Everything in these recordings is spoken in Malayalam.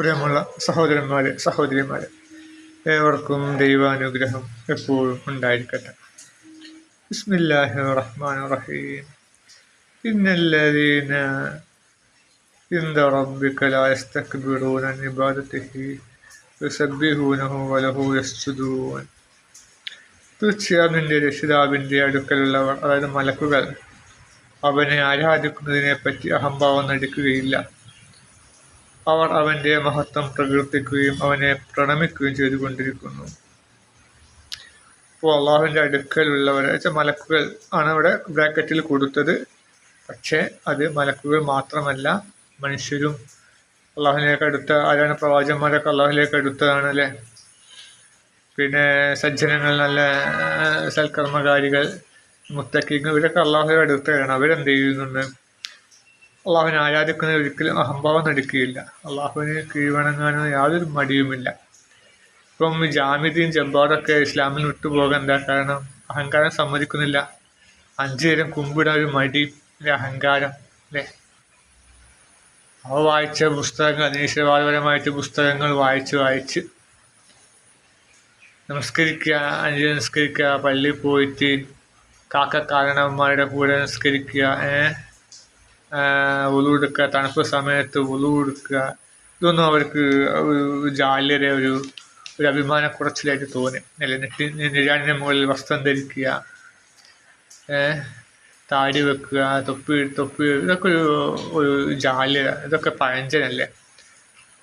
പ്രിയമുള്ള സഹോദരന്മാരെ സഹോദരിമാരെ ഏവർക്കും ദൈവാനുഗ്രഹം എപ്പോഴും ഉണ്ടായിരിക്കട്ടെ. ബിസ്മില്ലാഹി റഹ്മാൻ റഹീം ഇന്നല്ലദീന ഇന്ദ റബ്ബിക തീർച്ചയായും നിന്റെ രക്ഷിതാവിന്റെ അടുക്കലുള്ളവർ അതായത് മലക്കുകൾ അവനെ ആരാധിക്കുന്നതിനെ പറ്റി അഹംഭാവം നടക്കുകയില്ല. അവർ അവന്റെ മഹത്വം പ്രകീർത്തിക്കുകയും അവനെ പ്രണമിക്കുകയും ചെയ്തുകൊണ്ടിരിക്കുന്നു. അപ്പോൾ അള്ളാഹുവിന്റെ അടുക്കലുള്ളവർ വെച്ചാൽ മലക്കുകൾ ആണ് അവിടെ ബ്രാക്കറ്റിൽ കൊടുത്തത്. പക്ഷേ അത് മലക്കുകൾ മാത്രമല്ല മനുഷ്യരും അള്ളാഹുലേക്ക് അടുത്ത ആരാണ് പ്രവാചന്മാരൊക്കെ അള്ളാഹുലേക്ക് അടുത്തതാണ് അല്ലേ? പിന്നെ സജ്ജനങ്ങൾ നല്ല സൽക്കർമ്മകാരികൾ മുത്തക്കിങ്ങ് ഇവരൊക്കെ അള്ളാഹുവിന്റെ അടുത്തതാണ് അവരെന്ത് ചെയ്യുന്നുണ്ട്? അള്ളാഹുവിനെ ആരാധിക്കുന്ന ഒരിക്കലും അഹംഭാവം നടിക്കുകയില്ല. അള്ളാഹുവിന് കീഴ്വണങ്ങാനോ യാതൊരു മടിയുമില്ല. ഇപ്പം ജാമ്യതയും ജബ്ബാറൊക്കെ ഇസ്ലാമിൽ വിട്ടുപോകാൻ എന്താ കാരണം? അഹങ്കാരം സമ്മതിക്കുന്നില്ല. അഞ്ചു നേരം കുമ്പിടാൻ ഒരു മടി അല്ലെ അഹങ്കാരം അല്ലേ? അവ വായിച്ച പുസ്തകങ്ങൾ അനീശ്വരവാദപരമായിട്ട് പുസ്തകങ്ങൾ വായിച്ച് വായിച്ച് നമസ്കരിക്കുക അഞ്ച് നമസ്കരിക്കുക പള്ളിയിൽ പോയിട്ട് കാക്കക്കാരണവന്മാരുടെ കൂടെ നമസ്കരിക്കുക എടുക്കുക തണുപ്പ് സമയത്ത് എടുക്കുക ഇതൊന്നും അവർക്ക് ജാല്യത ഒരു ഒരു അഭിമാന കുറച്ചിലായിട്ട് തോന്നി. അല്ലെ? നെറ്റി നിരാണിന്റെ മുകളിൽ വസ്ത്രം ധരിക്കുക താടി വെക്കുക തൊപ്പി തൊപ്പി ഇതൊക്കെ ഒരു ഒരു ജാല്യത ഇതൊക്കെ പഴഞ്ചനല്ലേ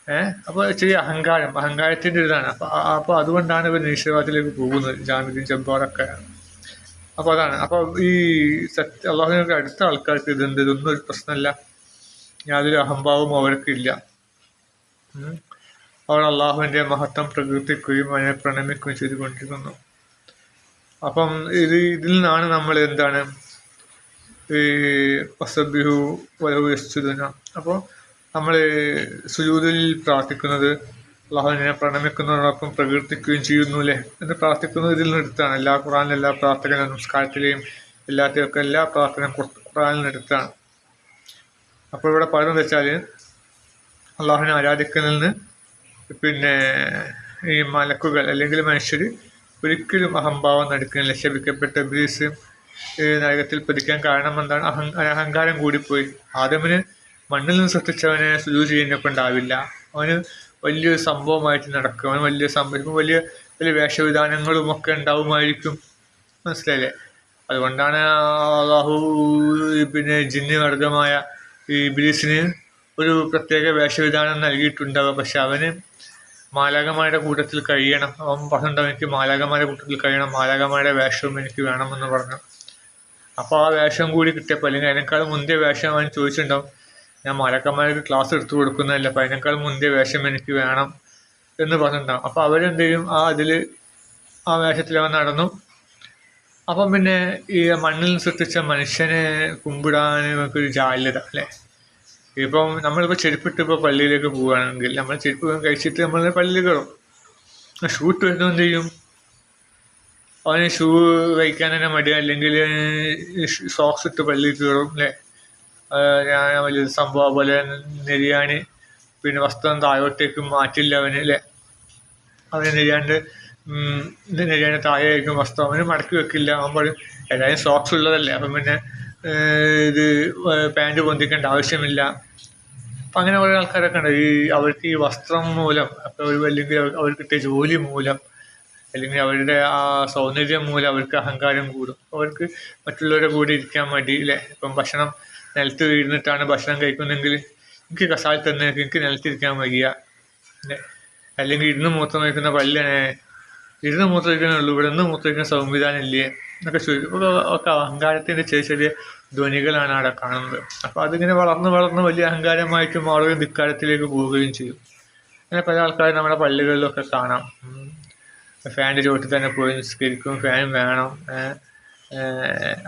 ഏഹ് അപ്പോൾ ചെറിയ അഹങ്കാരം അഹങ്കാരത്തിന്റെ ഇതാണ് അപ്പോൾ അപ്പോൾ അതുകൊണ്ടാണ് ഇവർ നിരീശ്വരവാദത്തിലേക്ക് പോകുന്നത് ജാമ്യം ജബ്ബാറൊക്കെ അപ്പോൾ അതാണ്. അപ്പോൾ ഈ സത്യ അള്ളാഹുവിനൊക്കെ അടുത്ത ആൾക്കാർക്ക് ഇതുണ്ട് ഇതൊന്നും ഒരു പ്രശ്നമല്ല യാതൊരു അഹംഭാവവും അവർക്കില്ല അവർ അള്ളാഹുവിന്റെ മഹത്വം പ്രകീർത്തിക്കുകയും അതിനെ പ്രണമിക്കുകയും ചെയ്തുകൊണ്ടിരിക്കുന്നു. അപ്പം ഇത് ഇതിൽ നിന്നാണ് നമ്മൾ എന്താണ്? ഈ വസബിഹു വലവു യസ്തുന അപ്പോൾ നമ്മൾ സുജൂതിൽ പ്രാർത്ഥിക്കുന്നത് അള്ളാഹുവിനെ പ്രണമിക്കുന്നതോടൊപ്പം പ്രകീർത്തിക്കുകയും ചെയ്യുന്നു അല്ലേ എന്ന് പ്രാർത്ഥിക്കുന്നത് ഇതിൽ നിന്നെടുത്താണ്. എല്ലാ ഖുറാനിലും എല്ലാ പ്രാർത്ഥന നമസ്കാരത്തിലെയും എല്ലാത്തിലൊക്കെ എല്ലാ പ്രാർത്ഥന ഖുറാനിൽ നിന്നെടുത്താണ്. അപ്പോൾ ഇവിടെ പറയുന്നത് വെച്ചാൽ അള്ളാഹുവിനെ ആരാധിക്കുന്നതിന് പിന്നെ ഈ മലക്കുകൾ അല്ലെങ്കിൽ മനുഷ്യർ ഒരിക്കലും അഹംഭാവം നടക്കുന്നില്ല. ശപിക്കപ്പെട്ട ബ്രീസ് നരകത്തിൽ പതിക്കാൻ കാരണം എന്താണ്? അഹം അഹങ്കാരം കൂടിപ്പോയി. ആദമിന് മണ്ണിൽ നിന്ന് സൃഷ്ടിച്ചവനെ സുജു ചെയ്യുന്നൊക്കെ ഉണ്ടാവില്ല. അവന് വലിയൊരു സംഭവമായിട്ട് നടക്കും. അവന് വലിയ സംഭവം വലിയ വലിയ വേഷവിധാനങ്ങളും ഒക്കെ ഉണ്ടാവുമായിരിക്കും. മനസ്സിലായില്ലേ? അതുകൊണ്ടാണ് അള്ളാഹു പിന്നെ ജിന്ന് വർഗമായ ഈ ബിലീസിന് ഒരു പ്രത്യേക വേഷവിധാനം നൽകിയിട്ടുണ്ടാവുക. പക്ഷെ അവന് മാലാകമാരുടെ കൂട്ടത്തിൽ കഴിയണം. അവൻ പറഞ്ഞിട്ടുണ്ടാവും എനിക്ക് മാലാകമാരുടെ കൂട്ടത്തിൽ കഴിയണം. മാലാകമാരുടെ വേഷവും എനിക്ക് വേണമെന്ന് പറഞ്ഞു. അപ്പോൾ ആ വേഷം കൂടി കിട്ടിയപ്പോൾ അല്ലെങ്കിൽ അതിനേക്കാൾ മുന്തിയ വേഷം അവൻ ചോദിച്ചിട്ടുണ്ടാവും. ഞാൻ മാലാക്കന്മാർക്ക് ക്ലാസ് എടുത്തു കൊടുക്കുന്നതല്ല? അപ്പം അതിനേക്കാൾ മുന്തിയ വേഷം എനിക്ക് വേണം എന്ന് പറഞ്ഞിട്ടുണ്ടാകും അപ്പോൾ അവരെന്ത് ചെയ്യും ആ അതിൽ ആ വേഷത്തിൽ അവൻ നടന്നു. അപ്പം പിന്നെ ഈ മണ്ണിൽ സൃഷ്ടിച്ച മനുഷ്യനെ കുമ്പിടാൻ നമുക്കൊരു ജാല്യത അല്ലേ? ഇപ്പം നമ്മളിപ്പോൾ ചെരുപ്പിട്ട് ഇപ്പോൾ പള്ളിയിലേക്ക് പോവുകയാണെങ്കിൽ നമ്മൾ ചെരുപ്പ് കഴിച്ചിട്ട് നമ്മൾ പള്ളിയിൽ കയറും. ഷൂട്ട് വരുന്നത് എന്ത് ചെയ്യും? അവന് ഷൂ കഴിക്കാൻ തന്നെ മടി അല്ലെങ്കിൽ സോക്സ് ഇട്ട് പള്ളിയിൽ കയറും അല്ലേ? ഞാൻ വലിയ സംഭവം പോലെ നെരിയാണി പിന്നെ വസ്ത്രം താഴോട്ടേക്ക് മാറ്റില്ല അവന് അല്ലേ അവന് നെരിയാണ്ട് നെരിയാണി താഴേക്കും വസ്ത്രം. അവന് മടക്കി വെക്കില്ല. അവൻ പറയും ഏതായാലും സോക്സ് ഉള്ളതല്ലേ? അപ്പം പിന്നെ ഇത് പാന്റ് പൊന്തിക്കേണ്ട ആവശ്യമില്ല. അപ്പം അങ്ങനെ കുറേ ആൾക്കാരൊക്കെ ഉണ്ട്. ഈ അവർക്ക് ഈ വസ്ത്രം മൂലം അപ്പോൾ അല്ലെങ്കിൽ അവർക്ക് കിട്ടിയ ജോലി മൂലം അല്ലെങ്കിൽ അവരുടെ ആ സൗന്ദര്യം മൂലം അവർക്ക് അഹങ്കാരം കൂടും. അവർക്ക് മറ്റുള്ളവരുടെ കൂടെ ഇരിക്കാൻ മടി അല്ലേ ഇപ്പം ഭക്ഷണം നിലത്ത് വീഴുന്നിട്ടാണ് ഭക്ഷണം കഴിക്കുന്നതെങ്കിൽ എനിക്ക് കസാൽ തന്നെ എനിക്ക് നിലത്തിരിക്കാൻ വയ്യ. അല്ലെങ്കിൽ ഇരുന്ന് മൂത്രം വയ്ക്കുന്ന പല്ലാണ് ഇരുന്ന് മൂത്രം വയ്ക്കുന്നുള്ളൂ ഇവിടെ നിന്ന് വയ്ക്കുന്ന സംവിധാനം ഇല്ലേ എന്നൊക്കെ ചോദിക്കും. ഒക്കെ അഹങ്കാരത്തിന്റെ ചെറിയ ചെറിയ ധ്വനികളാണ് അവിടെ കാണുന്നത്. അപ്പോൾ അതിങ്ങനെ വളർന്ന് വളർന്ന് വലിയ അഹങ്കാരമായിട്ട് മാറുകയും ധിക്കാരത്തിലേക്ക് പോവുകയും ചെയ്യും. അങ്ങനെ പല ആൾക്കാരും നമ്മുടെ പള്ളികളിലൊക്കെ കാണാം. ഫാനിന്റെ ചുവട്ടിൽ തന്നെ പോയി നിസ്കരിക്കും. ഫാൻ വേണം.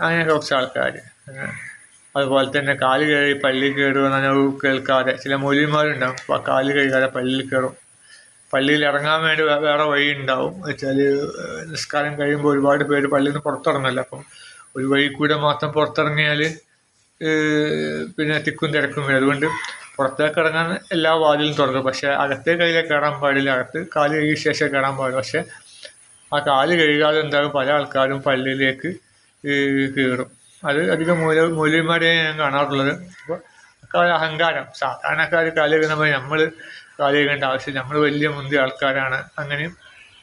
അങ്ങനെ കുറച്ച് ആൾക്കാർ അതുപോലെ തന്നെ കാൽ കയറി പള്ളിയിൽ കയറുമെന്ന് കേൾക്കാതെ. ചില ആ കാൽ കഴുകാതെ പള്ളിയിൽ കയറും പള്ളിയിൽ ഇറങ്ങാൻ വേണ്ടി വേറെ വഴി ഉണ്ടാവും. വെച്ചാൽ നിസ്കാരം കഴിയുമ്പോൾ ഒരുപാട് പേര് പള്ളിയിൽ നിന്ന് പുറത്തിറങ്ങല്ലോ അപ്പം ഒരു വഴി കൂടെ മാത്രം പുറത്തിറങ്ങിയാൽ പിന്നെ തിക്കും തിരക്കും വരും. അതുകൊണ്ട് പുറത്തേക്ക് ഇറങ്ങാൻ എല്ലാ വാതിലും തുറക്കും. പക്ഷേ അകത്തെ അതിലേക്ക് കയറാൻ പാടില്ല. അകത്ത് കാൽ കഴുകിയ ശേഷം കയറാൻ പാടില്ല പക്ഷേ ആ കാൽ കഴുകാതെ എന്താകും പല ആൾക്കാരും പള്ളിയിലേക്ക് കയറും. അത് അധികം മൂല മൂല്യന്മാരെ ഞാൻ കാണാറുള്ളത്. അപ്പോൾ അഹങ്കാരം. സാധാരണക്കാർ കാൽ കഴുകുമ്പോൾ നമ്മൾ കാൽ കഴുകേണ്ട ആവശ്യം നമ്മൾ വലിയ മുന്തിയ ആൾക്കാരാണ്. അങ്ങനെയും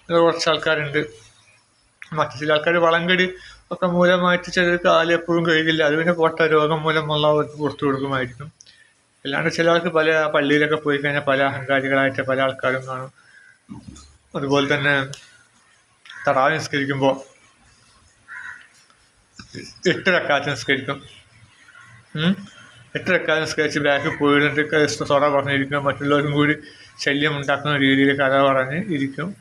കുറച്ച് ആൾക്കാരുണ്ട്. മറ്റു ചില ആൾക്കാർ വളങ്കടി ഒക്കെ മൂലമായിട്ട് ചിലർ കാൽ എപ്പോഴും കഴുകില്ല. അത് പിന്നെ പൊട്ട രോഗം മൂലമുള്ള അവർക്ക് പുറത്തു കൊടുക്കുമായിരിക്കും. അല്ലാണ്ട് ചില ആൾക്ക് പല പള്ളിയിലൊക്കെ പോയി കഴിഞ്ഞാൽ പല അഹങ്കാരികളായിട്ട് പല ആൾക്കാരും കാണും. അതുപോലെ തന്നെ തടാവ് നിസ്കരിക്കുമ്പോൾ എട്ട് റക്കാത്ത് നിസ്കരിക്കും. എട്ട് റക്കാത്ത് നിസ്കരിച്ച് ബാക്കിൽ പോയിട്ട് സൊറ പറഞ്ഞിരിക്കും. മറ്റുള്ളവരും കൂടി ശല്യം ഉണ്ടാക്കുന്ന രീതിയിൽ കഥ പറഞ്ഞ് ഇരിക്കും.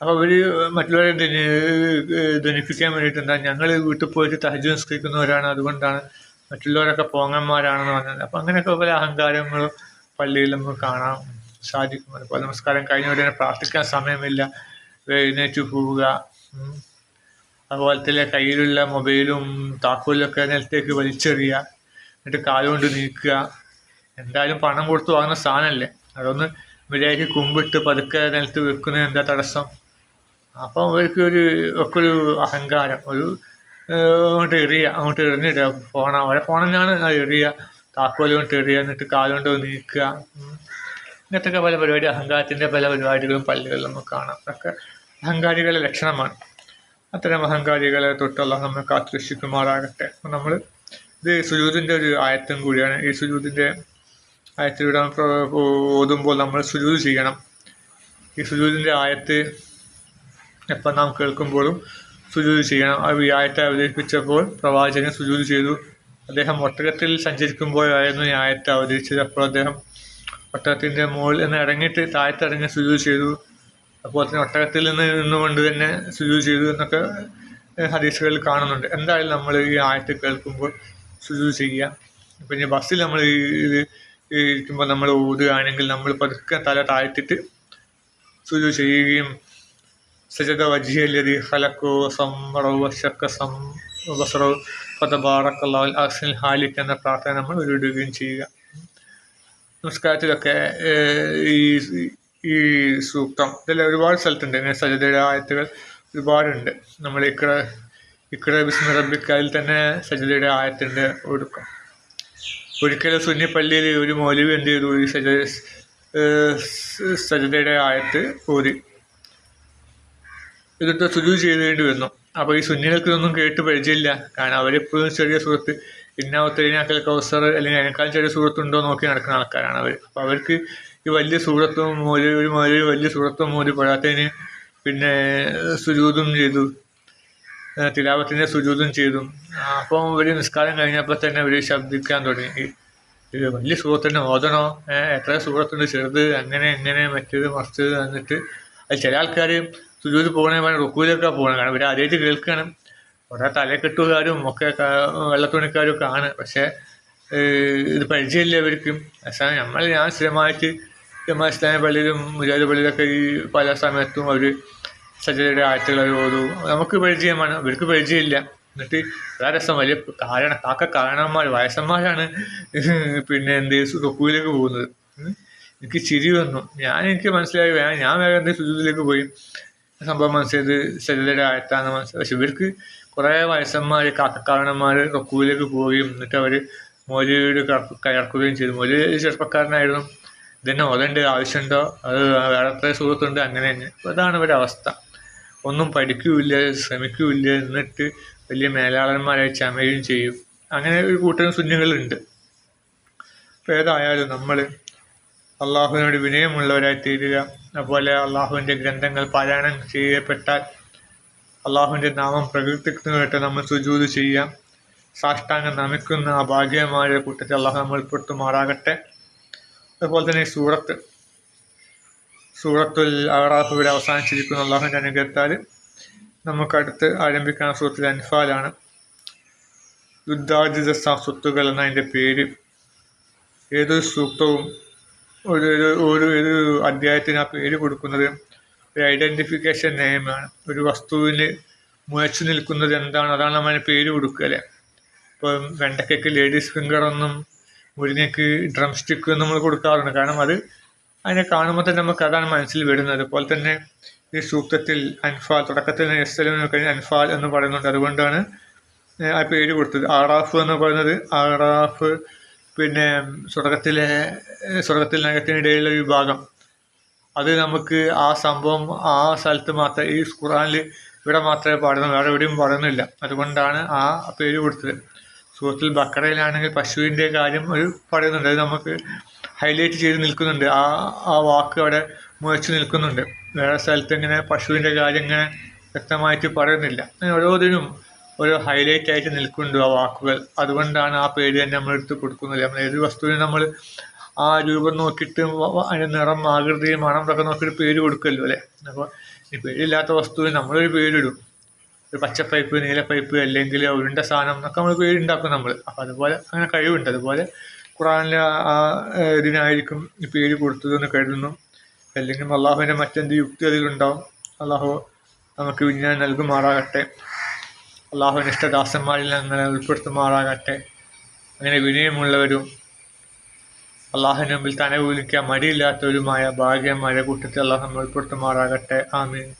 അപ്പോൾ അവർ മറ്റുള്ളവരെ ധനി- ധനിപ്പിക്കാൻ വേണ്ടിയിട്ട് എന്താ? ഞങ്ങൾ വീട്ടിൽ പോയിട്ട് തഹജ് നിസ്കരിക്കുന്നവരാണ്. അതുകൊണ്ടാണ് മറ്റുള്ളവരൊക്കെ പോങ്ങന്മാരാണെന്ന് പറഞ്ഞത്. അപ്പം അങ്ങനെയൊക്കെ പല അഹങ്കാരങ്ങളും പള്ളിയിൽ നമുക്ക് കാണാൻ സാധിക്കും. അതുപോലെ നമസ്കാരം കഴിഞ്ഞ ഉടനെ പ്രാർത്ഥിക്കാൻ സമയമില്ല. എഴുന്നേറ്റ് പോവുക. അതുപോലെ തന്നെ കയ്യിലുള്ള മൊബൈലും താക്കോലൊക്കെ നിലത്തേക്ക് വലിച്ചെറിയുക എന്നിട്ട് കാലുകൊണ്ട് നീക്കുക. എന്തായാലും പണം കൊടുത്ത് വാങ്ങുന്ന സാധനമല്ലേ അതൊന്ന് മര്യാദയ്ക്ക് കുമ്പിട്ട് പതുക്കെ നിലത്ത് വെക്കുന്നത് എന്താ തടസ്സം? അപ്പം അവർക്ക് ഒരു ഒക്കെ ഒരു അഹങ്കാരം. ഒരു അങ്ങോട്ട് എറിയുക അങ്ങോട്ട് എറിഞ്ഞിടുക. ഫോണാ അവരെ ഫോണെന്നാണ് എറിയുക താക്കോൽ കൊണ്ട് എറിയുക എന്നിട്ട് കാലുകൊണ്ട് നീക്കുക. ഇങ്ങനത്തൊക്കെ ഇങ്ങനത്തെ പല പരിപാടി അഹങ്കാരത്തിന്റെ പല പരിപാടികളും പള്ളികളിൽ നമുക്ക് കാണാം. അതൊക്കെ അഹങ്കാരികളുടെ ലക്ഷണമാണ്. അത്തരം അഹങ്കാരികളെ തൊട്ടുള്ള നമ്മൾ കാത്തുരക്ഷിക്കുമാറാകട്ടെ. നമ്മൾ ഇത് സുജൂതിന്റെ ഒരു ആയത്തും കൂടിയാണ്. ഈ സുജൂതിന്റെ ആയത്തിലൂടെ ഓതുമ്പോൾ നമ്മൾ സുജൂത് ചെയ്യണം. ഈ സുജൂതിന്റെ ആയത്ത് എപ്പം നാം കേൾക്കുമ്പോഴും സുജൂത് ചെയ്യണം. ആ ഈ ആയത്തെ അവതരിപ്പിച്ചപ്പോൾ പ്രവാചകൻ സുജൂത് ചെയ്തു. അദ്ദേഹം ഒട്ടകത്തിൽ സഞ്ചരിക്കുമ്പോഴായിരുന്നു ഈ ആയത്തെ അവതരിച്ചത്. അപ്പോൾ അദ്ദേഹം ഒട്ടകത്തിന്റെ മുകളിൽ നിന്ന് ഇറങ്ങിയിട്ട് താഴത്തിറങ്ങി സുജൂത് ചെയ്തു. അപ്പോൾ തന്നെ ഒട്ടകത്തിൽ നിന്ന് നിന്നുകൊണ്ട് തന്നെ സുജു ചെയ്തു എന്നൊക്കെ ഹദീസുകളിൽ കാണുന്നുണ്ട്. എന്തായാലും നമ്മൾ ഈ ആയത്ത് കേൾക്കുമ്പോൾ സുജു ചെയ്യുക. പിന്നെ ബസ്സിൽ നമ്മൾ ഇത് ഇരിക്കുമ്പോൾ നമ്മൾ ഓടുകയാണെങ്കിൽ നമ്മൾ പതുക്കെ തല താഴ്ത്തിട്ട് സുജു ചെയ്യുകയും സജത വജിയല്ലതി ഹലക്കോ സമ്മറോ വശക്ക സം ബസറോ ഫതബാറക്കല്ലാഹുൽ അസിൽ ഹാലിക്ക് എന്ന പ്രാർത്ഥന നമ്മൾ ഉരുവിടുകയും ചെയ്യുക. നമസ്കാരത്തിലൊക്കെ ഈ ഈ സൂക്തം. ഇതെല്ലാം ഒരുപാട് സ്ഥലത്തുണ്ട്. ഇങ്ങനെ സജതയുടെ ആയത്തുകൾ ഒരുപാടുണ്ട്. നമ്മൾ ഇക്കറ ഇക്കറ ബിസ്മി റബ്ബിക്ക് അതിൽ തന്നെ സജതയുടെ ആയത്തുണ്ട് ഒടുക്കം. ഒരിക്കലും സുന്നി പള്ളിയിൽ ഒരു മൗലവി എന്ത് ചെയ്തു? ഈ സജ സജതയുടെ ആയത്ത് ഓരി എന്നിട്ട് സുജു ചെയ്തേണ്ടി വന്നു. അപ്പോൾ ഈ സുന്നികൾക്ക് ഇതൊന്നും കേട്ട് പരിചയമില്ല. കാരണം അവരെപ്പോഴും ചെറിയ സുഹൃത്ത്. ഇന്നാവത്തതിനേക്കാൾ കൗസർ അല്ലെങ്കിൽ അതിനേക്കാൾ ചെറിയ സുഹൃത്തുണ്ടോ നോക്കി നടക്കുന്ന ആൾക്കാരാണ് അവർ അപ്പോൾ അവർക്ക് ഈ വലിയ സൂറത്തും ഒരു വലിയ സൂറത്തും മോൽ പെടാത്തതിന് പിന്നെ സുജൂതും ചെയ്തു. തിലാവത്തിന്റെ സുജൂതും ചെയ്തു. അപ്പോൾ ഒരു നിസ്കാരം കഴിഞ്ഞപ്പോൾ തന്നെ അവർ ശബ്ദിക്കാൻ തുടങ്ങി. ഇത് വലിയ സുഹൃത്തിന്റെ ഓതണോ? എത്ര സുഹൃത്തുണ്ട് ചെറുത് അങ്ങനെ എങ്ങനെ മറ്റേത് മറിച്ചത് എന്നിട്ട് അത് ചില ആൾക്കാർ സുജൂത് പോകണേ പറഞ്ഞാൽ റുക്കൂലൊക്കെ പോകണം. കാരണം ഇവർ ആദ്യമായിട്ട് കേൾക്കുകയാണ് കുറേ തലക്കെട്ടുകാരും ഒക്കെ വെള്ളത്തുണിക്കാരും ഒക്കെ ആണ്. പക്ഷേ ഇത് പരിചയമില്ല ഇവർക്ക്. പക്ഷേ നമ്മൾ ഞാൻ സ്ഥിരമായിട്ട് ജമാ ഇസ്ലാമി പള്ളിയിലും മുജാഹിദ് പള്ളിയിലൊക്കെ ഈ പല സമയത്തും അവർ സജ്ജയുടെ ആഴ്ചകൾ ഓതും നമുക്ക് പരിചയമാണ്. അവർക്ക് പരിചയമില്ല. എന്നിട്ട് വളരെ രസം. വലിയ കാരണ കാക്ക കാരണന്മാർ വയസ്സന്മാരാണ്. പിന്നെ എന്ത് റുക്കൂലേക്ക് പോകുന്നത്. എനിക്ക് ചിരി വന്നു. ഞാൻ എനിക്ക് മനസ്സിലായി. വേണം ഞാൻ വേറെ എന്ത് സുജൂതിലേക്ക് പോയി. സംഭവം മനസ്സിലായത് സജ്ജയുടെ ആഴ്ത്താന്ന് മനസ്സിലായി. പക്ഷെ ഇവർക്ക് കുറേ വയസ്സന്മാർ കാക്കക്കാരണന്മാർ റക്കൂലേക്ക് പോവുകയും എന്നിട്ട് അവർ മോലിയോട് കയർക്കുകയും ചെയ്തു. മോലി ചെറുപ്പക്കാരനായിരുന്നു. ഇതന്നെ ഓതേണ്ട ആവശ്യമുണ്ടോ? അത് വേറെ എത്ര സുഹൃത്തുണ്ട്? അങ്ങനെ തന്നെ. അപ്പോൾ അതാണ് ഇവരുടെ അവസ്ഥ. ഒന്നും പഠിക്കൂല്ല ശ്രമിക്കൂല്ല എന്നിട്ട് വലിയ മേലാളന്മാരായി ചമയും ചെയ്യും. അങ്ങനെ ഒരു കൂട്ടം സുന്നികളുണ്ട് അപ്പോൾ ഏതായാലും നമ്മൾ അള്ളാഹുവിനോട് വിനയമുള്ളവരായി തീരുക. അതുപോലെ അള്ളാഹുവിന്റെ ഗ്രന്ഥങ്ങൾ പാരായണം ചെയ്യപ്പെട്ടാൽ അള്ളാഹുവിന്റെ നാമം പ്രകീർത്തിക്കുന്നതായിട്ട് നമ്മൾ സുജൂത് ചെയ്യാം. സാഷ്ടാംഗം നമിക്കുന്ന ആ ഭാഗ്യമായ കൂട്ടത്തിൽ അള്ളാഹു നമ്മൾ ഉൾപ്പെടുത്തുമാറാകട്ടെ അതുപോലെ തന്നെ സൂറത്ത്. സൂറത്തുൽ ആറാഫ് ഇവിടെ അവസാനിച്ചിരിക്കുന്ന. അള്ളാഹുവിന്റെ അനുഗ്രഹത്താൽ നമുക്കടുത്ത് ആരംഭിക്കുന്ന സൂറത്തിൽ അൻഫാലാണ്. യുദ്ധാജിത സ്വത്തുകൾ എന്ന അതിന്റെ പേര്. ഏതൊരു സൂക്തവും ഒരു ഒരു ഒരു അധ്യായത്തിന് ആ പേര് കൊടുക്കുന്നത് ഒരു ഐഡന്റിഫിക്കേഷൻ നെയിമാണ് ഒരു വസ്തുവിന് മുഴച്ചു നിൽക്കുന്നത് എന്താണ്? അതാണ് നമ്മൾ അതിന് പേര് കൊടുക്കുക അല്ലേ? ഇപ്പം വെണ്ടക്കയ്ക്ക് ലേഡീസ് ഫിംഗർ എന്നും മുരിങ്ങയ്ക്ക് ഡ്രം സ്റ്റിക്ക് നമ്മൾ കൊടുക്കാറുണ്ട്. കാരണം അത് അതിനെ കാണുമ്പോൾ തന്നെ നമുക്ക് അതാണ് മനസ്സിൽ വരുന്നത്. അതുപോലെ തന്നെ ഈ സൂക്തത്തിൽ അൻഫാൽ തുടക്കത്തിൽ എസ്സലിന് കഴിഞ്ഞ് അൻഫാൽ എന്ന് പറയുന്നുണ്ട്. അതുകൊണ്ടാണ് ആ പേര് കൊടുത്തത്. ആറാഫ് എന്ന് പറയുന്നത് ആറാഫ് പിന്നെ സ്വർഗത്തിലെ ഒരു വിഭാഗം. അത് നമുക്ക് ആ സംഭവം ആ സ്ഥലത്ത് മാത്രമേ ഈ ഖുറാനിൽ ഇവിടെ മാത്രമേ പാടുന്നു വേറെ എവിടെയും പാടുന്നില്ല. അതുകൊണ്ടാണ് ആ പേര് കൊടുത്തത്. സൂറത്തിൽ ബക്കറയിലാണെങ്കിൽ പശുവിന്റെ കാര്യം ഒരു പറയുന്നുണ്ട്. അത് നമുക്ക് ഹൈലൈറ്റ് ചെയ്ത് നിൽക്കുന്നുണ്ട്. ആ ആ വാക്ക് അവിടെ മുഴച്ചു നിൽക്കുന്നുണ്ട്. വേറെ സ്ഥലത്ത് ഇങ്ങനെ പശുവിന്റെ കാര്യം ഇങ്ങനെ വ്യക്തമായിട്ട് പറയുന്നില്ല. ഓരോന്നിനും ഓരോ ഹൈലൈറ്റ് ആയിട്ട് നിൽക്കുന്നുണ്ട് ആ വാക്കുകൾ. അതുകൊണ്ടാണ് ആ പേര് തന്നെ നമ്മൾ എടുത്ത് കൊടുക്കുന്നത്. നമ്മൾ ഏത് വസ്തുവിനും നമ്മൾ ആ രൂപം നോക്കിയിട്ട് അതിന്റെ നിറം ആകൃതി മണം ഒക്കെ നോക്കിയിട്ട് പേര് കൊടുക്കല്ലോ അല്ലേ? അപ്പോൾ ഈ പേരില്ലാത്ത വസ്തുവിന് നമ്മളൊരു പേരിടും. ഒരു പച്ച പൈപ്പ് നീല പൈപ്പ് അല്ലെങ്കിൽ ഉരുണ്ട സാധനം എന്നൊക്കെ നമ്മൾ പേരുണ്ടാക്കും നമ്മൾ അപ്പോൾ അതുപോലെ അങ്ങനെ കഴിവുണ്ട്. അതുപോലെ ഖുറാനിലെ ആ ഇതിനായിരിക്കും പേര് കൊടുത്തതെന്ന് കരുതുന്നു. അല്ലെങ്കിൽ അള്ളാഹുവിന്റെ മറ്റെന്ത് യുക്തി അതിലുണ്ടാവും. അള്ളാഹു നമുക്ക് വിജ്ഞാനം നൽകുമാറാകട്ടെ. അള്ളാഹുവിന്റെ ഇഷ്ടദാസന്മാരിൽ അങ്ങനെ ഉൾപ്പെടുത്തുമാറാകട്ടെ. അങ്ങനെ വിനയമുള്ളവരും അള്ളാഹുവിന് മുമ്പിൽ തന വിളിക്കാൻ മടിയില്ലാത്തവരുമായ ഭാഗ്യമായ കൂട്ടത്തിൽ അള്ളാഹു ഉൾപ്പെടുത്തുമാറാകട്ടെ. ആമീൻ.